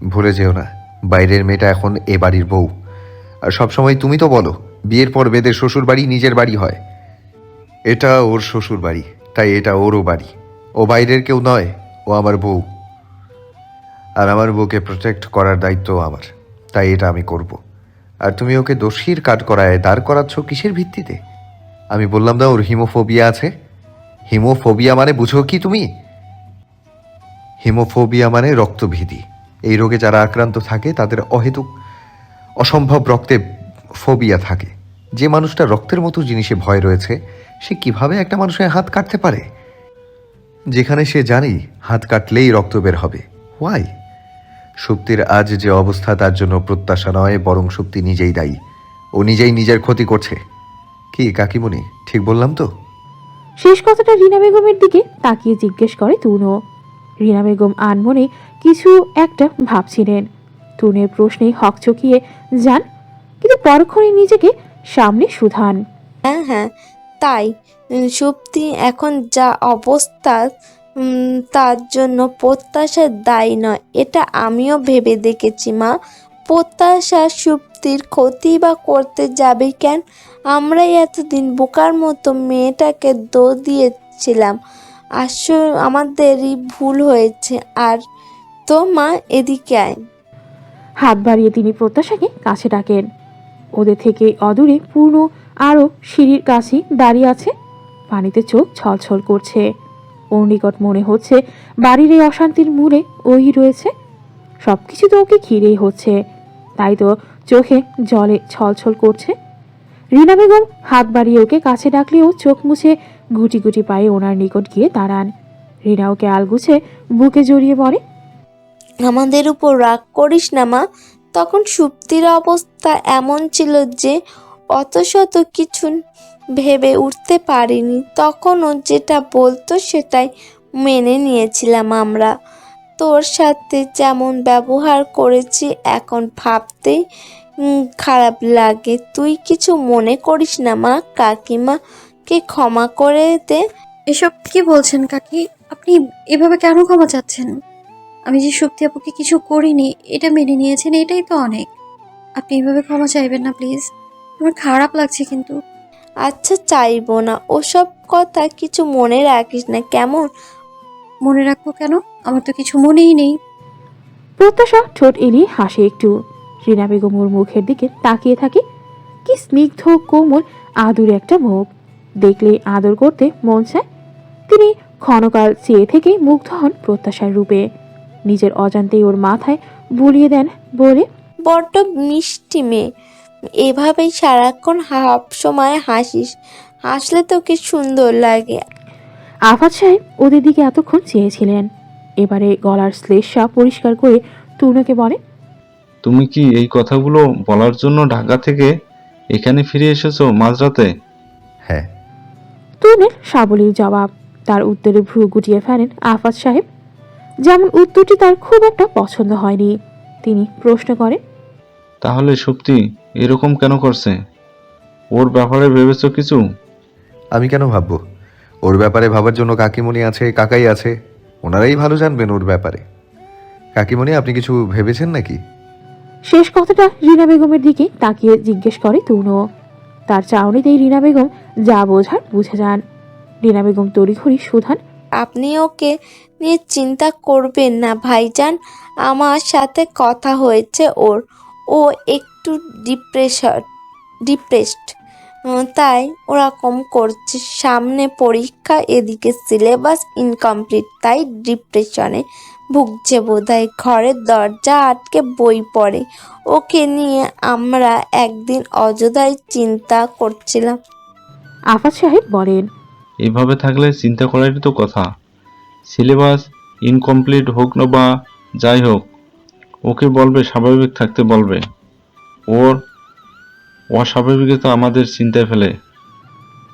ভুলে যেও না, বাইরের মেয়েটা এখন এ বাড়ির বউ। আর সবসময় তুমি তো বলো, বিয়ের পর বেদের শ্বশুর বাড়ি নিজের বাড়ি হয়। এটা ওর শ্বশুর বাড়ি তাই এটা ওরও বাড়ি। ও বাইরের কেউ নয়, ও আমার বউ। আর আমার বউকে প্রোটেক্ট করার দায়িত্ব আমার, তাই এটা আমি করব। আর তুমি ওকে দোষীর কাট করায় দাঁড় করাচ্ছ কিসের ভিত্তিতে? আমি বললাম না ওর হিমোফোবিয়া আছে? হিমোফোবিয়া মানে বুঝো কি তুমি? হিমোফোবিয়া মানে রক্তভীতি এই রোগে যারা আক্রান্ত থাকে, তাদের অহেতুক অসম্ভব রক্তে ফোবিয়া থাকে। যে মানুষটা রক্তের মতো জিনিসে ভয় রয়েছে, সে কীভাবে একটা মানুষের হাত কাটতে পারে? যেখানে সে জানি হাত কাটলেই রক্ত বের হবে। ওয়াই শক্তির আজ যে অবস্থা, তার জন্য প্রত্যাশা নয়, বরং শক্তি নিজেই দায়ী। ও নিজেই নিজের ক্ষতি করছে। কি, কাকিমণি, ঠিক বললাম তো? শেষ কথাটা রিনা বেগমের দিকে তাকিয়ে জিজ্ঞেস করে তুনো রিনা বেগম আনমনে কিছু একটা ভাবছিলেন। তুনের প্রশ্নে হকচকিয়ে যান, কিন্তু পরক্ষণে নিজেকে সামনে সুধান হ্যাঁ হ্যাঁ তাই। সুপ্তি, এখন যা অবস্থা তার জন্য প্রত্যাশা দায়ী নয়, এটা আমিও ভেবে দেখেছি, মা। প্রত্যাশা সুপ্তির ক্ষতি বা করতে যাবে কেন? আমরাই এতদিন বোকার মতো মেয়েটাকে দো দিয়েছিলাম। আসলে, আমাদেরই ভুল হয়েছে, আর তো মা এদিকে আয়। হাত বাড়িয়ে তিনি প্রত্যাশাকে কাছে ডাকেন। ওদের থেকে অদূরে পূর্ণ আরও সিঁড়ির কাছে দাঁড়িয়ে আছে। পানিতে চোখ ছলছল করছে। ওর নিকট মনে হচ্ছে বাড়ির এই অশান্তির মূলে ওই রয়েছে। সব কিছু তো ওকে ঘিরেই হচ্ছে। তাই তো চোখে জলে ছলছল করছে। রিনা বেগম হাত বাড়িয়ে ওকে কাছে ডাকলেও চোখ মুছে গুটি গুটি পায়ে ওনার নিকট গিয়ে দাঁড়ান। রিনা ওকে আলগুছে বুকে জড়িয়ে পড়ে আমাদের উপর রাগ করিস না, মা। তখন সুপ্তির অবস্থা এমন ছিল যে অত শত কিছু ভেবে উঠতে পারিনি। তখনও যেটা বলতো সেটাই মেনে নিয়েছিলাম আমরা। তোর সাথে যেমন ব্যবহার করেছি, এখন ভাবতেই খারাপ লাগে। তুই কিছু মনে করিস না, মা। কাকিমাকে ক্ষমা করে দে। এসব কি বলছেন কাকি? আপনি এভাবে কেন ক্ষমা চাচ্ছেন? আমি যে শক্তি আপুকে কিছু করিনি এটা মেনে নিয়েছেন এটাই তো অনেক। আপনি এভাবে ক্ষমা চাইবেন না প্লিজ। আমার খারাপ লাগছে কিন্তু। আচ্ছা চাইব না। ওসব কথা কিছু মনে রাখিস না কেমন? মনে রাখব কেন? আমার তো কিছু মনেই নেই। প্রত্যাশা ঠোঁট এলিয়ে হাসে একটু। রিনা বেগম ওর মুখের দিকে তাকিয়ে থাকে। কি স্নিগ্ধ কোমল আদুর একটা মুখ। দেখলে আদর করতে মন চায়। তিনি ক্ষণকাল চেয়ে থেকে মুগ্ধ হন প্রত্যাশার রূপে। নিজের অজান্তেই ওর মাথায় বুলিয়ে দেন বলে বড্ড মিষ্টি মেয়ে। এভাবেই সারাক্ষণ হাফ সময় হাসিস। হাসলে তোকে সুন্দর লাগে। আফাদ সাহেব ওদের দিকে এতক্ষণ চেয়েছিলেন। এবারে গলার শ্লেষা পরিষ্কার করে তুর্নকে বলে তুমি কি এই কথাগুলো বলার জন্য ঢাকা থেকে এখানে ফিরে এসেছ মাঝরাতে? হ্যাঁ। তুর্নের সাবলীল জবাব তার উত্তরে ভ্রু গুটিয়ে ফেলেন আফাদ সাহেব। যেমন উত্তরটি তার খুব একটা পছন্দ হয়নি। তিনি প্রশ্ন করেন তাহলে শক্তি এরকম কেন করছে? ওর ব্যাপারে ভেবেছো কিছু? আমি কেন ভাববো? ওর ব্যাপারে ভাবার জন্য কাকিমণি আছে কাকাই আছে ওনারাই ভালো জানবেন ওর ব্যাপারে। কাকিমণি আপনি কিছু ভেবেছেন নাকি? শেষ কথাটা রিনা বেগমের দিকে তাকিয়ে জিজ্ঞেস করে তুনো তার চাউনিতেই রিনা বেগম যা বোঝার বুঝে যান। রিনা বেগম তড়িঘড়ি সুধান আপনি ওকে নিয়ে চিন্তা করবেন না, ভাইজান। আমার সাথে কথা হয়েছে ওর। ও একটু ডিপ্রেশন ডিপ্রেসড তাই ওরকম করছে। সামনে পরীক্ষা, এদিকে সিলেবাস ইনকমপ্লিট তাই ডিপ্রেশনে ভুগছে বোধহয়। ঘরের দরজা আটকে বই পড়ে। ওকে নিয়ে আমরা একদিন অযোধ্যায় চিন্তা করছিলাম। আফাদ সাহেব বলেন এইভাবে থাকলে চিন্তা করারই তো কথা। সিলেবাস ইনকমপ্লিট হোক না বা যাই হোক ওকে বলবে স্বাভাবিক থাকতে বলবে। ওর অস্বাভাবিকতা আমাদের চিন্তায় ফেলে।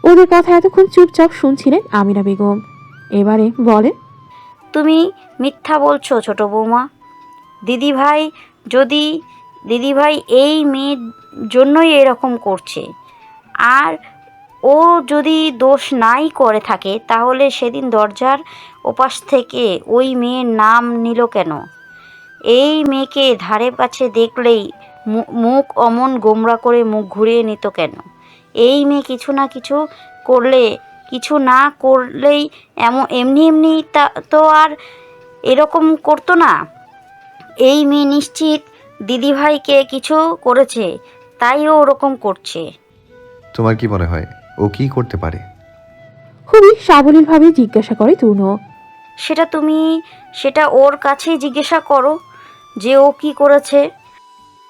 ওদের কথা এতক্ষণ চুপচাপ শুনছিলেন আমিনা বেগম। এবারে বলেন তুমি মিথ্যা বলছো ছোট বৌমা। দিদিভাই যদি দিদিভাই এই মেয়ের জন্যই এরকম করছে। আর ও যদি দোষ নাই করে থাকে, তাহলে সেদিন দরজার ওপাশ থেকে ওই মেয়ের নাম নিল কেন? এই মেয়েকে ধারে কাছে দেখলেই মুখ অমন গোমরা করে মুখ ঘুরিয়ে নিত কেন? এই মেয়ে কিছু না কিছু করলে, কিছু না করলেই এমন, এমনি এমনি তা, তো আর এরকম করতো না? এই মেয়ে নিশ্চিত দিদিভাইকে কিছু করেছে, তাই ও ওরকম করছে। তোমার কি মনে হয়? ও কি করতে পারে? খুবই সাবলীলভাবে জিজ্ঞাসা করে তুনো। সেটা তুমি সেটা ওর কাছেই জিজ্ঞাসা করো যে ও কি করেছে।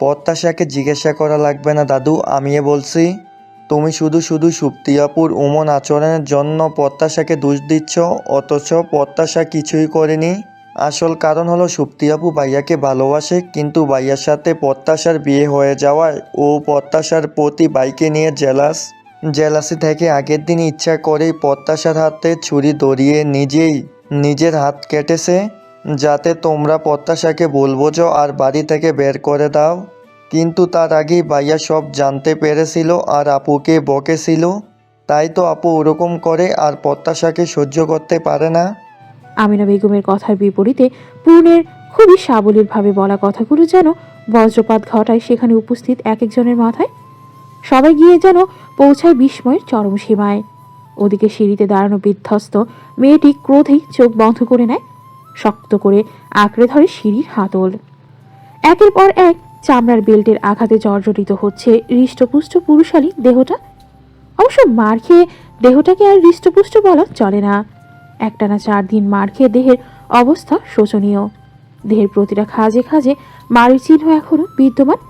প্রত্যাশাকে জিজ্ঞাসা করা লাগবে না দাদু আমিও বলছি তুমি শুধু শুধু সুপ্তিয়াপুর উমন আচরণের জন্য প্রত্যাশাকে দোষ দিচ্ছ অথচ প্রত্যাশা কিছুই করেনি। আসল কারণ হলো সুপ্তিয়াপু ভাইয়াকে ভালোবাসে কিন্তু ভাইয়ার সাথে প্রত্যাশার বিয়ে হয়ে যাওয়ায় ও প্রত্যাশার প্রতি বাইকে নিয়ে জেলাস। জেলাসি থেকে আগের দিন ইচ্ছা করেই প্রত্যাশার হাতে ছুরি দড়িয়ে নিজেই নিজের হাত কেটেছে। যাতে তোমরা প্রত্যাশাকে বলবোঝো আর বাড়ি থেকে বের করে দাও। কিন্তু তার আগেই ভাইয়া সব জানতে পেরেছিল আর আপুকে বকেছিল। তাই তো আপু ওরকম করে আর প্রত্যাশাকে সহ্য করতে পারে না। আমিনা বেগমের কথার বিপরীতে পূর্ণের খুবই সাবলীলভাবে বলা কথাগুলো যেন বজ্রপাত ঘটায় সেখানে উপস্থিত এক একজনের মাথায়। সবাই গিয়ে যেন পৌঁছায় বিস্ময়ের চরম সীমায়। ওদিকে সিঁড়িতে দাঁড়ানো বিধ্বস্ত মেয়েটি ক্রোধেই চোখ বন্ধ করে নেয়, শক্ত করে আঁকড়ে ধরে সিঁড়ির হাতল। একের পর এক চামড়ার বেল্টের আঘাতে জর্জরিত হচ্ছে হৃষ্টপুষ্ট পুরুষালী দেহটা। অবশ্য মার খেয়ে দেহটাকে আর হৃষ্টপুষ্ট বলা চলে না। একটানা চার দিন মার খেয়ে দেহের অবস্থা শোচনীয়। দেহের প্রতিটা খাজে খাজে মারের চিহ্ন এখনও বিদ্যমান,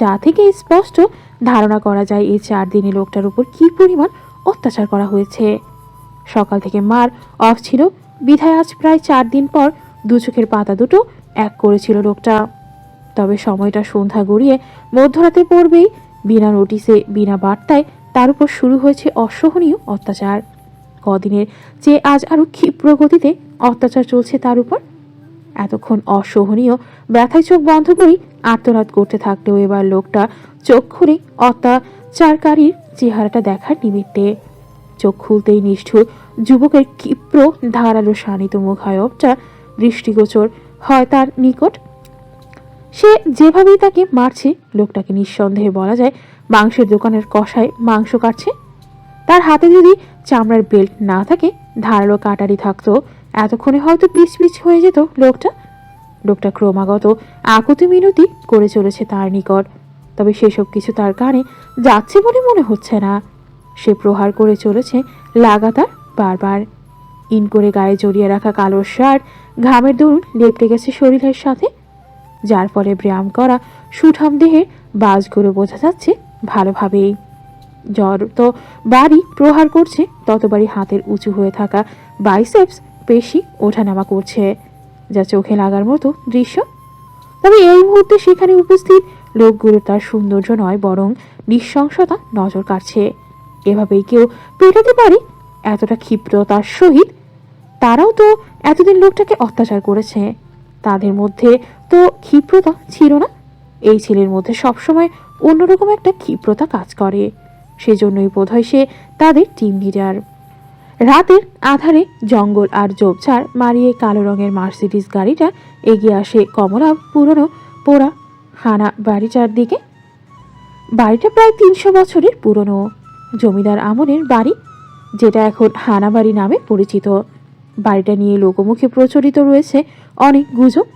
যা থেকে স্পষ্ট ধারণা করা যায় এই চার দিনে লোকটার উপর কী পরিমাণ অত্যাচার করা হয়েছে। সকাল থেকে মার অফ ছিল। বিধায় আজ প্রায় চার দিন পর দু চোখের পাতা দুটো এক করেছিল লোকটা। তবে সময়টা সন্ধ্যা গড়িয়ে মধ্যরাতে পড়বেই। বিনা নোটিসে বিনা বার্তায় তার উপর শুরু হয়েছে অসহনীয় অত্যাচার। কদিনের যে আজ আরও ক্ষিপ্র গতিতে অত্যাচার চলছে তার উপর। এতক্ষণ অসহনীয়। ব্যথায় চোখ বন্ধ করেই আত্মরাত করতে থাকলেও এবার লোকটা চোখ খুলে অত্যাচারকারীর চেহারাটা দেখার নিমিত্তে। চোখ খুলতেই নিষ্ঠুর যুবকের ক্ষিপ্র, ধারালো, শানিত মুখায়বটা দৃষ্টিগোচর হয় তার নিকট। সে যেভাবেই তাকে মারছে, লোকটাকে নিঃসন্দেহে বলা যায় মাংসের দোকানের কষায় মাংস কাটছে। তার হাতে যদি চামড়ার বেল্ট না থাকে, ধারালো কাটারি থাকতো এতক্ষণে হয়তো পিচ পিচ হয়ে যেত লোকটা। লোকটা ক্রমাগত আকুতি মিনতি করে চলেছে তার নিকট। তবে সেসব কিছু তার কানে যাচ্ছে বলে মনে হচ্ছে না। সে প্রহার করে চলেছে লাগাতার বারবার। ইন করে গায়ে জড়িয়ে রাখা কালো শার্ট, ঘামের দরুন লেপটে গেছে শরীরের সাথে। যার ফলে ব্যায়াম করা সুঠাম দেহের বাজগুলো বোঝা যাচ্ছে ভালোভাবেই। যত বাড়ি প্রহার করছে, ততবারই হাতের উঁচু হয়ে থাকা বাইসেপস পেশি ওঠানামা করছে, যা চোখে লাগার মতো দৃশ্য। তবে এই মুহূর্তে সেখানে উপস্থিত লোকগুলো তার সৌন্দর্য নয়, বরং নৃশংসতা নজর কাটছে এভাবেই কেউ পেটাতে পারে এতটা ক্ষিপ্রতার সহিত। তারাও তো এতদিন লোকটাকে অত্যাচার করেছে। তাদের মধ্যে তো ক্ষিপ্রতা ছিল না। এই ছেলের মধ্যে সবসময় অন্যরকম একটা ক্ষিপ্রতা কাজ করে। সেজন্যই বোধহয় সে তাদের টিম লিডার রাতের আধারে জঙ্গল আর ঝোপঝাড় মারিয়ে কালো রঙের মার্সিডিস গাড়িটা এগিয়ে আসে কমলা পুরনো পোড়া হানা বাড়িটার দিকে। বাড়িটা প্রায় তিনশো বছরের পুরনো। জমিদার আমলের বাড়ি, যেটা এখন হানাবাড়ি নামে পরিচিত। বাড়িটা নিয়ে লোকমুখে প্রচলিত রয়েছে অনেক গুজব,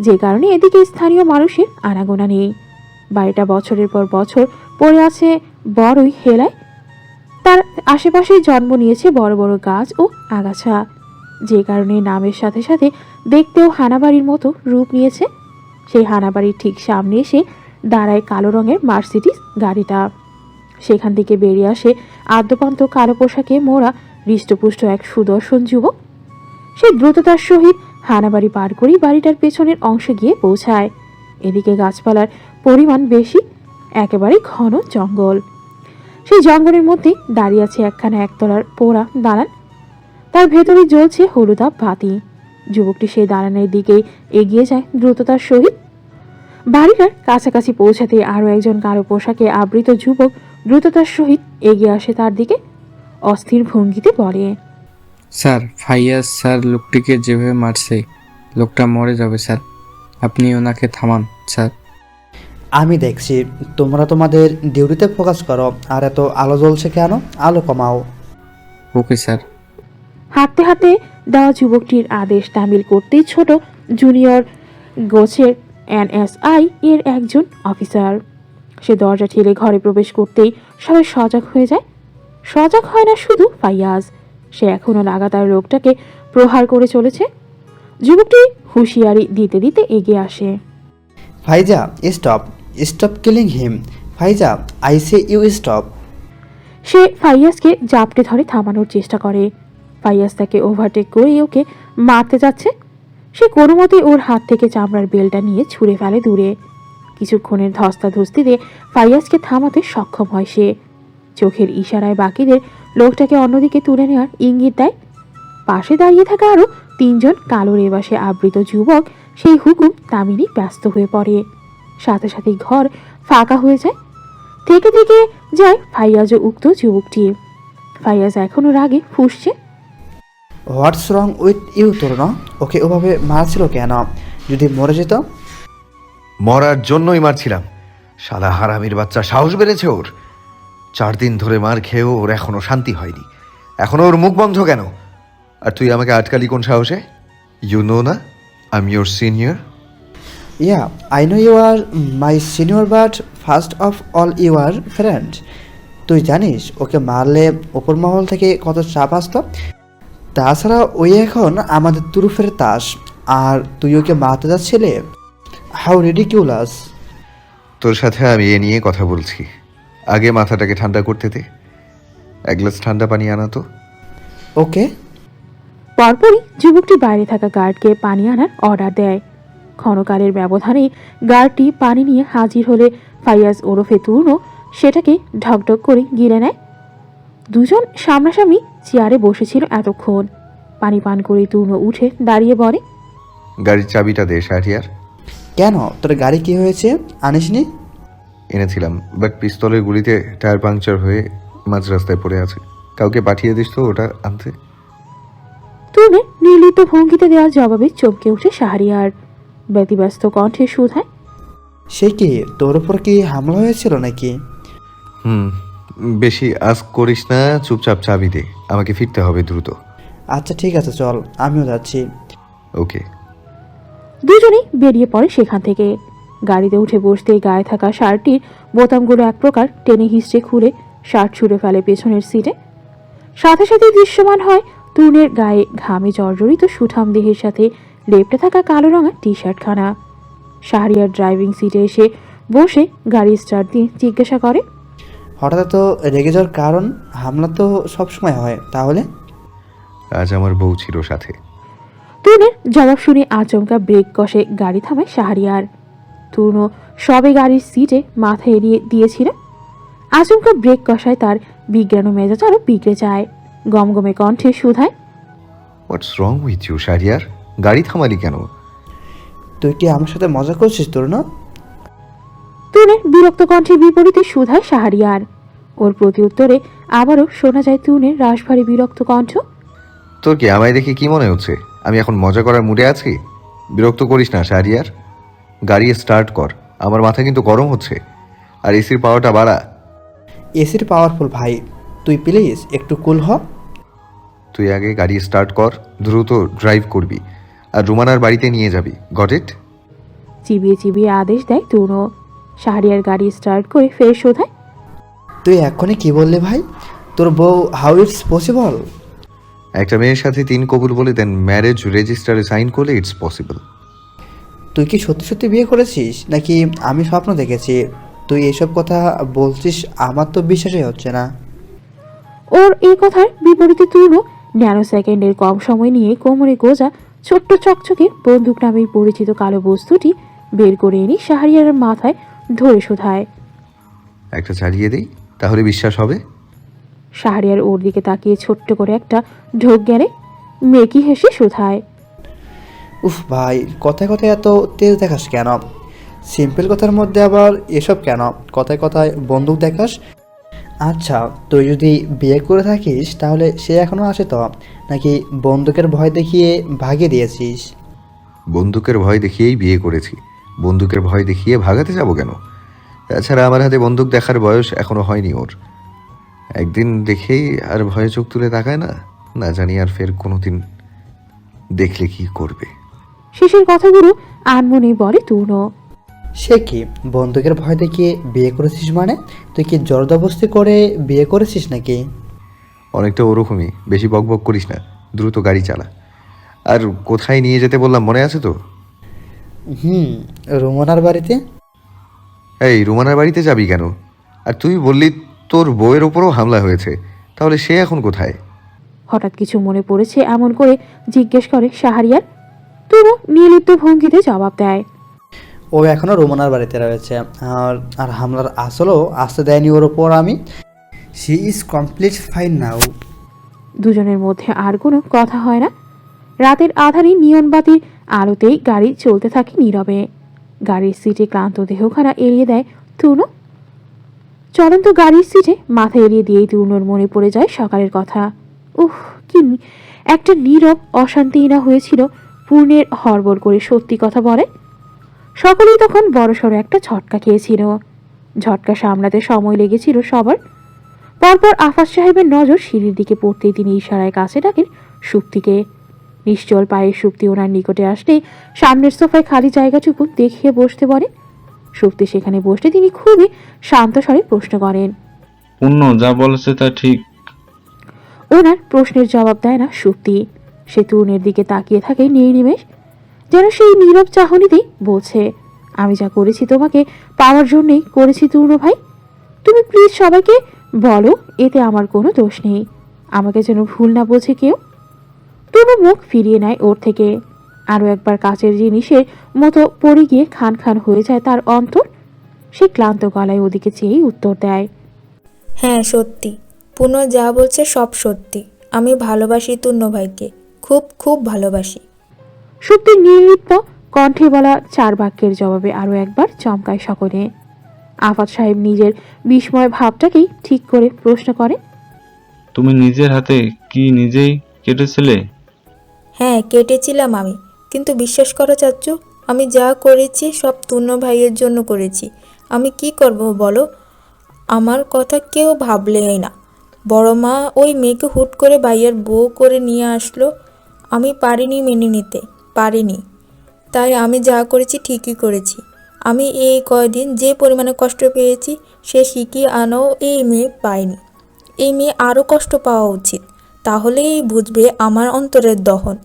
যে কারণে এদিকে স্থানীয় মানুষের আনাগোনা নেই। বাড়িটা বছরের পর বছর পড়ে আছে বড়ই হেলায় তার আশেপাশেই জন্ম নিয়েছে বড় বড় গাছ ও আগাছা। যে কারণে নামের সাথে সাথে দেখতেও হানাবাড়ির মতো রূপ নিয়েছে। সেই হানাবাড়ির ঠিক সামনে এসে দাঁড়ায় কালো রঙের মার্সিডিস গাড়িটা। সেখান থেকে বেরিয়ে আসে আদ্যপান্ত কালো পোশাকে মোড়া হৃষ্টপুষ্ট এক সুদর্শন যুবক। সে দ্রুততার সহিত হানাবাড়ি পার করেই বাড়িটার পেছনের অংশে গিয়ে পৌঁছায়। এদিকে গাছপালার পরিমাণ বেশি, একেবারে ঘন জঙ্গল। সেই জঙ্গলের মধ্যে দাঁড়িয়ে আছে একখানা একতলার পোড়া দালান। তার ভেতরে জ্বলছে হলুদা বাতি। যুবকটি সেই দালানের দিকেই এগিয়ে যায় দ্রুততার সহিত। বাড়িটার কাছাকাছি পৌঁছাতে আরও একজন কালো পোশাকে আবৃত যুবক দ্রুততার সহিত এগিয়ে আসে তার দিকে। অস্থির ভঙ্গিতে বলে, স্যার ফাইয়াজ স্যার, লোকটিকে যেভাবে মারছে, লোকটা মরে যাবে, স্যার। আপনি ওনাকে থামান, স্যার। আমি দেখছি তোমরা তোমাদের ডিউটিতে ফোকাস করো আর এত আলো জ্বলছে কেন? আলো কমাও। Okay sir. হাঁটতে হাঁটতে দেওয়া যুবকটির আদেশ তামিল করতেই ছোট জুনিয়র গোছের এনএসআই এর একজন অফিসার। সে দরজা ঠেলে ঘরে প্রবেশ করতেই সবাই সজাগ হয়ে যায়। সজাগ হয় না শুধু ফাইয়াজ সে এখনও লাগাতার লোকটাকে প্রহার করে চলেছে। যুবকটি হুঁশিয়ারি দিতে দিতে এগিয়ে আসে। ফাইজা stop stop killing him Faiza I say you stop সে ফাইয়াসকে জাপটে ধরে থামানোর চেষ্টা করে। ফাইয়াস তাকে ওভারটেক করে ওকে মারতে যাচ্ছে। সে কোনো মতে ওর হাত থেকে চামড়ার বেলটা নিয়ে ছুঁড়ে ফেলে দূরে। কিছুক্ষণের ধস্তা ধস্তাধস্তিতে ফাইয়াসকে থামাতে সক্ষম হয় সে। চোখের ইশারায় বাকিদের লোকটাকে অন্যদিকে তুলে নেওয়ার ইঙ্গিত দেয়। পাশে দাঁড়িয়ে থাকা আরও তিনজন কালো রেবাসে আবৃত যুবক সেই হুকুম তামিনি ব্যস্ত হয়ে পড়ে। সাথে সাথে ঘর ফাঁকা হয়ে যায়। থেকে থেকে যায় ফাইয়াজ উক্ত যুবকটি। ফাইয়াজ এখনও রাগে ফুসছে। হোয়াটস রং উইথ ইউ তরুণ ওকে ওভাবে মারছিল কেন? যদি মরে যেত? মরার জন্যই মারছিলাম। সাদা হারামির বাচ্চা সাহস বেড়েছে ওর। চার দিন ধরে মার খেয়েও ওর এখনও শান্তি হয়নি। এখনও ওর মুখ বন্ধ কেন? আর তুই আমাকে আটকালি কোন সাহসে? ইউ নো না? I am your senior yeah I know you are my senior but first of all you are friend তুই জানিস ওকে মারলে ওপর মহল থেকে কত চাপ আসতো? তাছাড়া ওই এখন আমাদের তুরুফের তাস আর তুই ওকে মারতে যাচ্ছিলে? হাউ রিডিকিউলাস তোর সাথে আমি এ নিয়ে কথা বলছি। আগে মাথাটাকে ঠান্ডা করতে দে। এক গ্লাস ঠান্ডা পানি আনা তো। ওকে পরপরই যুবকটি বাইরে থাকা গার্ডকে পানি আনার অর্ডার দেয়। ক্ষণকালের ব্যবধানে গার্ডটি পানি নিয়ে হাজির হলে ফাইয়াজ ওরফে তুর্ণ সেটাকে ঢকঢক করে গিলে নেয়। দুজন সামনাসামনি চেয়ারে বসেছিল এতক্ষণ। পানি পান করে তুর্ণ উঠে দাঁড়িয়ে বলে গাড়ির চাবিটা দে শাহরিয়ার। কেন? তোর গাড়ি কি হয়েছে? আনিসনি? এনেছিলাম বাট পিস্তলের গুলিতে টায়ার পাংচার হয়ে মাঝ রাস্তায় পড়ে আছে। কাউকে পাঠিয়ে দিস তো ওটা আনতে। তুর্ণের নির্লিপ্ত ভঙ্গিতে দেওয়া জবাবে চমকে উঠে শাহরিয়ার। ব্যতিব্যস্ত কণ্ঠে শুধায় সে কি তোর উপর কি হামলা হয়েছিল নাকি? হুম বেশি আজ করিস না চুপচাপ চাবি দে আমাকে ফিরতে হবে দ্রুত। আচ্ছা ঠিক আছে চল আমিও যাচ্ছি। ওকে। দুজনেই বেরিয়ে পড়ে সেখান থেকে। গাড়িতে উঠে বসতেই গায়ে থাকা শার্টটির বোতামগুলো এক প্রকার টেনে হিস্টে খুলে শার্ট ছুঁড়ে ফেলে পেছনের সিটে। সাথে সাথে দৃশ্যমান হয় তরুণের গায়ে ঘামে জর্জরিত সুঠাম দেহের সাথে লেপটে থাকা কালো রঙা টি শার্টখানা শাহরিয়ার ড্রাইভিং সিটে এসে বসে গাড়ি স্টার্ট দিয়ে জিজ্ঞাসা করে হঠাৎ তো রেগে যাওয়ার কারণ হামলা তো সবসময় হয় তাহলে? আজ আমার বউ ছিল সাথে। তরুণের জবাব শুনে আচমকা ব্রেক কষে গাড়ি থামায় শাহরিয়ার। তরুণ সবে গাড়ির সিটে মাথা এড়িয়ে দিয়েছিল। আচমকা ব্রেক কষায় তার বিজ্ঞান ও মেজাজ আরও বিগড়ে যায়। গমগমে কণ্ঠে শুধায় what's wrong with you Shahriar? গাড়ি থামালি কেন? তুই কি আমার সাথে মজা করছিস তোর না তরুণের বিরক্ত কণ্ঠের বিপরীতে শুধায় শাহরিয়ার। ওর প্রতি উত্তরে আবারও শোনা যায় তরুণের রাশভারী বিরক্ত কণ্ঠ। তোর কি আমায় দেখে কি মনে হচ্ছে? আমি এখন মজা করার মুডে আছি? বিরক্ত করিস না শাহরিয়ার। গাড়ি স্টার্ট কর আমার মাথা কিন্তু গরম হচ্ছে। আর এসির পাওয়াটা বাড়া। এসির পাওয়ারফুল ভাই তুই প্লিজ একটু কুল হ। তুই আগে গাড়ি স্টার্ট কর দ্রুত ড্রাইভ করবি। আর রুমানার বাড়িতে নিয়ে যাবি। গট ইট চিবিয়ে চিবিয়ে আদেশ দেয় তরুণ শাহরিয়ার গাড়ি স্টার্ট করে ফের শোধায়। তুই এক্ষুনি কি বললে ভাই? তোর বউ হাউ ইটস পসিবল একটা মেয়ের সাথে তিন কবুল বলে দেন ম্যারেজ রেজিস্টারে সাইন করলে ইটস পসিবল তুই কি সত্যি সত্যি বিয়ে করেছিস? নাকি আমি স্বপ্ন দেখেছি? তুই এসব কথা বলছিস আমার তো বিশ্বাসই হচ্ছে না। ওর এই কথার বিপরীতে তরুণ ন্যানো সেকেন্ডের কম সময় নিয়ে কোমরে গোজা ছোট্ট চকচকে বন্দুক নামেই পরিচিত কালো বস্তুটি বের করে এনে শাহরিয়ারের মাথায় ধরে শোধায়। একটা চালিয়ে দিই তাহলে বিশ্বাস হবে? শাহরিয়ার ওর দিকে তাকিয়ে ছোট্ট করে একটা ঢোক গেলে মেকি হেসে শোধায়। উফ ভাই কথায় কথায় এত তেজ দেখাস কেন? সিম্পল কথার মধ্যে আবার এসব কেন? কথায় কথায় বন্দুক দেখাস আচ্ছা তুই যদি বিয়ে করে থাকিস তাহলে সে এখনও আসে তো? নাকি বন্দুকের ভয় দেখিয়ে ভাগিয়ে দিয়েছিস? বন্দুকের ভয় দেখিয়েই বিয়ে করেছি। বন্দুকের ভয় দেখিয়ে ভাগাতে যাব কেন? তাছাড়া আমার হাতে বন্দুক দেখার বয়স এখনও হয়নি ওর। একদিন দেখেই আর ভয়ে চোখ তুলে তাকায় না? না জানি আর ফের কোনোদিন দেখলে কি করবে। শেষের কথাগুলো আনমনেই বলে তূর্ণ সে কি বন্দুকের ভয় দেখিয়ে বিয়ে করেছিস মানে? তুই কি জর্দাবস্তি করে বিয়ে করেছিস নাকি? অনেকটা ওরকমই। বেশি বকবক করিস না। দ্রুত গাড়ি চালা। আর কোথায় নিয়ে যেতে বললাম মনে আছে তো? হুম রুমনার বাড়িতে? এই রুমানার বাড়িতে যাবি কেন? আর তুই বললি তোর বউয়ের ওপরও হামলা হয়েছে। তাহলে সে এখন কোথায়? হঠাৎ কিছু মনে পড়েছে এমন করে জিজ্ঞেস করে শাহরিয়ার। তবু নির্লিপ্ত ভঙ্গিতে জবাব দেয়। ও এখনও রুমনার বাড়িতে রয়েছে। আর আর হামলার আসলেও আসতে দেয়নি ওর ওপর আমি। She is complete fine now দুজনের মধ্যে আর কোনো কথা হয় না। রাতের আধারে নিয়ন বাতির আলোতেই গাড়ি চলতে থাকে নীরবে। গাড়ির সিটে ক্লান্ত দেহখানা এড়িয়ে দেয় তূর্ণ। চলন্ত গাড়ির সিটে মাথা এড়িয়ে দিয়েই তূর্ণর মনে পড়ে যায় সকালের কথা। উহ কি একটা নীরব অশান্তি না হয়েছিল। পূর্ণের হড়বড় করে সত্যি কথা বলে। সকলেই তখন বড়সড় একটা ঝটকা খেয়েছিল। ঝটকা সামলাতে সময় লেগেছিল সবার। পরপর আফাজ সাহেবের নজর সিঁড়ির দিকে পড়তেই তিনি ইশারায় কাছে ডাকেন সুপ্তিকে। নিশ্চল পায়ে সুপ্তি ওনার নিকটে আসলেই সামনের সোফায় খালি জায়গাটুকু দেখিয়ে বসতে বলেন সুপ্তি সেখানে বসতে তিনি খুবই শান্ত স্বরে প্রশ্ন করেন পূর্ণ যা বলেছে তা ঠিক। ওনার প্রশ্নের জবাব দেয় না সুপ্তি। সে তরুণের দিকে তাকিয়ে থাকে নির্নিমেষ যেন সেই নীরব চাহনিতেই বলছে, আমি যা করেছি তোমাকে পাওয়ার জন্যই করেছি তরুণ ভাই। তুমি প্লিজ সবাইকে বলো, এতে আমার কোনো দোষ নেই। আমাকে যেন ভুল না বোঝে কেউ? তনু মুখ ফিরিয়ে নেয় ওর থেকে। আরও একবার কাচের জিনিসের মতো পড়ে গিয়ে খান খান হয়ে যায় তার অন্তর। সে ক্লান্ত গলায় ওদিকে চেয়েই উত্তর দেয় হ্যাঁ সত্যি। পুনঃ যা বলছে সব সত্যি। আমি ভালোবাসি তুন্য ভাইকে। খুব খুব ভালোবাসি। সুপ্তির নির্লিপ্ত কণ্ঠে বলা চার বাক্যের জবাবে আরও একবার চমকায় সকলে। আফাদ সাহেব নিজের বিস্ময় ভাবটাকেই ঠিক করে প্রশ্ন করে তুমি নিজের হাতে কি নিজেই কেটেছিলে? হ্যাঁ কেটেছিলাম আমি। কিন্তু বিশ্বাস করো চাচ্চু আমি যা করেছি সব তুন্য ভাইয়ের জন্য করেছি। আমি কি করব বলো? আমার কথা কেউ ভাবলেই না। বড় মা ওই মেয়েকে হুট করে ভাইয়ের বউ করে নিয়ে আসলো। আমি পারিনি মেনে নিতে। পারিনি। তাই আমি যা করেছি ঠিকই করেছি। আমি এই কয়দিন যে পরিমাণে কষ্ট পেয়েছি সে শিখিয়ে আনাও এই মেয়ে পায়নি এই মেয়ে আরও কষ্ট পাওয়া উচিত। তাহলেই বুঝবে আমার অন্তরের দহন।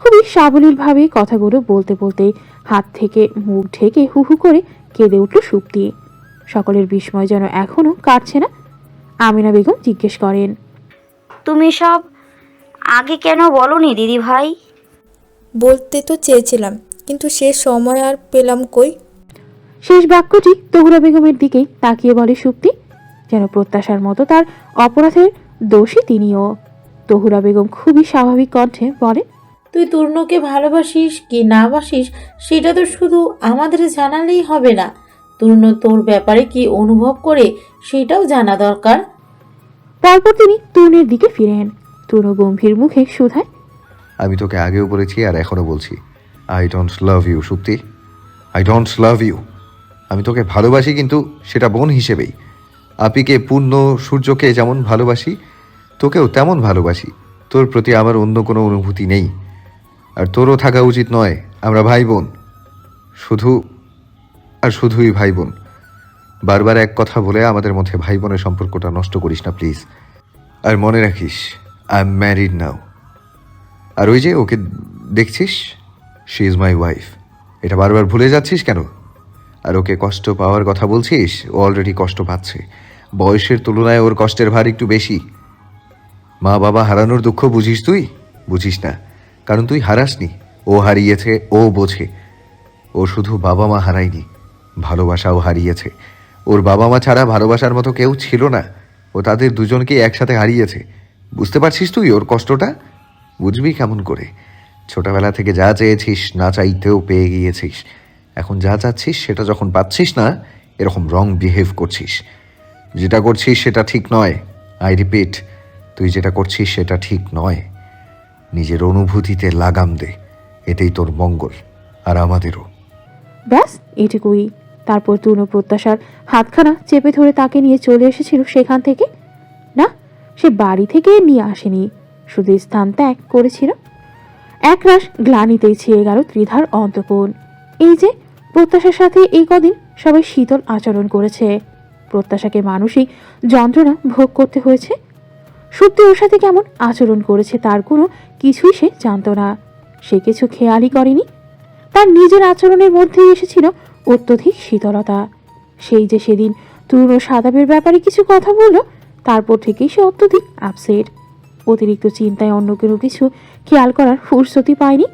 খুবই সাবলীলভাবে কথাগুলো বলতে বলতে হাত থেকে মুখ ঢেকে হু হু করে কেঁদে উঠল সুপ্তি। সকলের বিস্ময় যেন এখনও কাটছে না। আমিনা বেগম জিজ্ঞেস করেন তুমি সব আগে কেন বলনি দিদি ভাই বলতে তো চেয়েছিলাম কিন্তু সে সময় আর পেলাম কই? শেষ বাক্যটি তহুরা বেগমের দিকেই তাকিয়ে বলে সুপ্তি যেন প্রত্যাশার মতো তার অপরাধের দোষী তিনিও। তহুরা বেগম খুবই স্বাভাবিক কণ্ঠে বলে তুই তূর্ণকে ভালোবাসিস কি না বাসিস সেটা তো শুধু আমাদের জানালেই হবে না। তূর্ণ তোর ব্যাপারে কি অনুভব করে সেটাও জানা দরকার। তারপর তিনি তরুণের দিকে ফিরেন তরুণ গম্ভীর মুখে শুধায় আমি তোকে আগেও বলেছি আর এখনও বলছি। আই ডোন্ট লাভ ইউ সত্যি। আই ডোন্ট লাভ ইউ আমি তোকে ভালোবাসি কিন্তু সেটা বোন হিসেবেই। আপিকে পূর্ণ সূর্যকে যেমন ভালোবাসি, তোকেও তেমন ভালোবাসি। তোর প্রতি আমার অন্য কোনো অনুভূতি নেই। আর তোরও থাকা উচিত নয়, আমরা ভাই বোন শুধু, আর শুধুই ভাই বোন বারবার এক কথা বলে আমাদের মধ্যে ভাই বোনের সম্পর্কটা নষ্ট করিস না, প্লিজ। আর মনে রাখিস আই এম ম্যারিড নাও আর ওই যে ওকে দেখছিস? শি ইজ মাই ওয়াইফ এটা বারবার ভুলে যাচ্ছিস কেন? আর ওকে কষ্ট পাওয়ার কথা বলছিস? ও অলরেডি কষ্ট পাচ্ছে। বয়সের তুলনায় ওর কষ্টের ভার একটু বেশি। মা বাবা হারানোর দুঃখ বুঝিস তুই? বুঝিস না। কারণ তুই হারাসনি। ও হারিয়েছে, ও বোঝে। ও শুধু বাবা মা হারায়নি। ভালোবাসাও হারিয়েছে। ওর বাবা মা ছাড়া ভালোবাসার মতো কেউ ছিল না। ও তাদের দুজনকে একসাথে হারিয়েছে। বুঝতে পারছিস তুই ওর কষ্টটা? বুঝবি কেমন করে। ছোটবেলা থেকে যা চেয়েছিস, না চাইতেও পেয়ে গিয়েছিস। এখন যা চাচ্ছিস, সেটা যখন পাচ্ছিস না, এরকম রং বিহেভ করছিস। যেটা করছিস, সেটা ঠিক নয়। আই রিপিট তুই যেটা করছিস, সেটা ঠিক নয়। নিজের অনুভূতিতে লাগাম দে। এতেই তোর মঙ্গল, আর আমাদেরও। ব্যাস এটুকুই তারপর তূর্ণ প্রত্যাশার হাতখানা চেপে ধরে তাকে নিয়ে চলে এসেছিল সেখান থেকে। না, সে বাড়ি থেকে নিয়ে আসেনি। শুধু স্থান ত্যাগ করেছিল। একরাশ গ্লানিতেই ছেয়ে গেল ত্রিধার অন্তপন এই যে, প্রত্যাশার সাথে এই কদিন সবাই শীতল আচরণ করেছে। প্রত্যাশাকে মানসিক যন্ত্রণা ভোগ করতে হয়েছে। সত্যি ওর সাথে কেমন আচরণ করেছে তার কোনো কিছুই সে জানত না। সে কিছু খেয়ালই করেনি। তার নিজের আচরণের মধ্যেই এসেছিল অত্যধিক শীতলতা। সেই যে সেদিন তরুণ সাদাবের ব্যাপারে কিছু কথা বলল, তারপর থেকেই সে অত্যধিক আপসেট অতিরিক্ত চিন্তায় অন্য কোনো কিছু খেয়াল করার ফুরসতি পায়নি।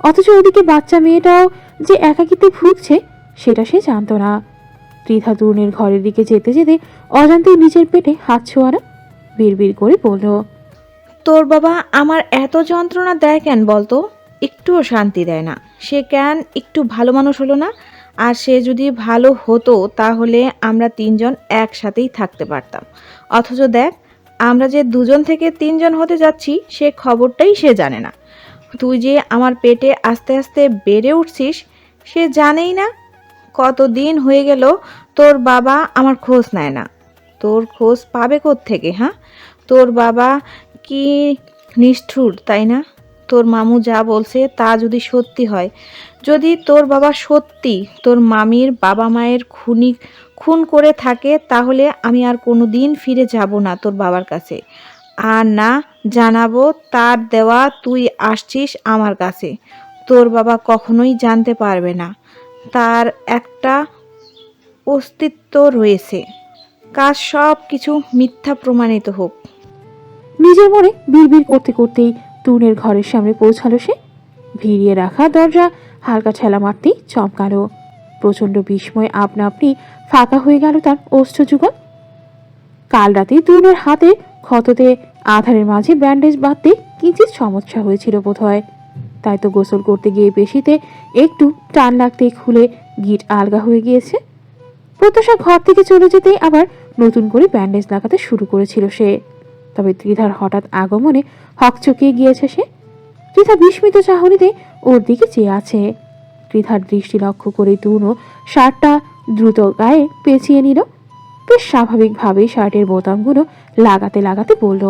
অথচ ওদিকে বাচ্চা মেয়েটাও যে একাকিত্বে ভুগছে, সেটা সে জানতো না। ত্রিধা তরুণের ঘরের দিকে যেতে যেতে অজান্তেই নিজের পেটে হাত ছোঁয়ানো বিড়বিড় করে বলল, তোর বাবা আমার এত যন্ত্রণা দেয় কেন বলতো? একটুও শান্তি দেয় না। সে কেন একটু ভালো মানুষ হলো না? আর সে যদি ভালো হতো, তাহলে আমরা তিনজন একসাথেই থাকতে পারতাম। অথচ দেখ আমরা যে দুজন থেকে তিনজন হতে যাচ্ছি, সে খবরটাই সে জানে না। তুই যে আমার পেটে আস্তে আস্তে বেড়ে উঠছিস, সে জানেই না কতদিন হয়ে গেল তোর বাবা আমার খোঁজ নেয় না। তোর খোঁজ পাবে থেকে হ্যাঁ? তোর বাবা কি নিষ্ঠুর, তাই না? তোর মামু যা বলছে তা যদি সত্যি হয়, যদি তোর বাবা সত্যি তোর মামির বাবা মায়ের খুনি খুন করে থাকে, তাহলে আমি আর কোনো দিন ফিরে যাব না তোর বাবার কাছে। আর না জানাব তার দেওয়া তুই আসছিস আমার কাছে। তোর বাবা কখনোই জানতে পারবে না। তার একটা অস্তিত্ব রয়েছে। কাজ সব কিছু মিথ্যা প্রমাণিত হোক। নিজের মনে বিড়বিড় করতে করতেই তরুণের ঘরের সামনে পৌঁছালো সে। ভিড়িয়ে রাখা দরজা হালকা ঠেলা মারতেই চমকালো। প্রচণ্ড বিস্ময় আপনা আপনি ফাঁকা হয়ে গেল তার অস্ত্র যুগল। কাল রাতে তরুণের হাতে ক্ষততে আধারের মাঝে ব্যান্ডেজ বাঁধতে কিঞ্চিত সমস্যা হয়েছিল বোধহয়। তাই তো গোসল করতে গিয়ে পেশিতে একটু টান লাগতেই খুলে গিট আলগা হয়ে গিয়েছে। প্রত্যাশা ঘর থেকে চলে যেতেই আবার নতুন করে ব্যান্ডেজ লাগাতে শুরু করেছিল সে। তবে ত্রিধার হঠাৎ আগমনে হকচকিয়ে গিয়েছে সে। ত্রিধা বিস্মিত চাহনিতে ওর দিকে চেয়ে আছে। ত্রিধার দৃষ্টি লক্ষ্য করে তুনো শার্টটা দ্রুত গায়ে পেঁচিয়ে নিল। বেশ স্বাভাবিকভাবেই শার্টের বোতামগুলো লাগাতে লাগাতে বলল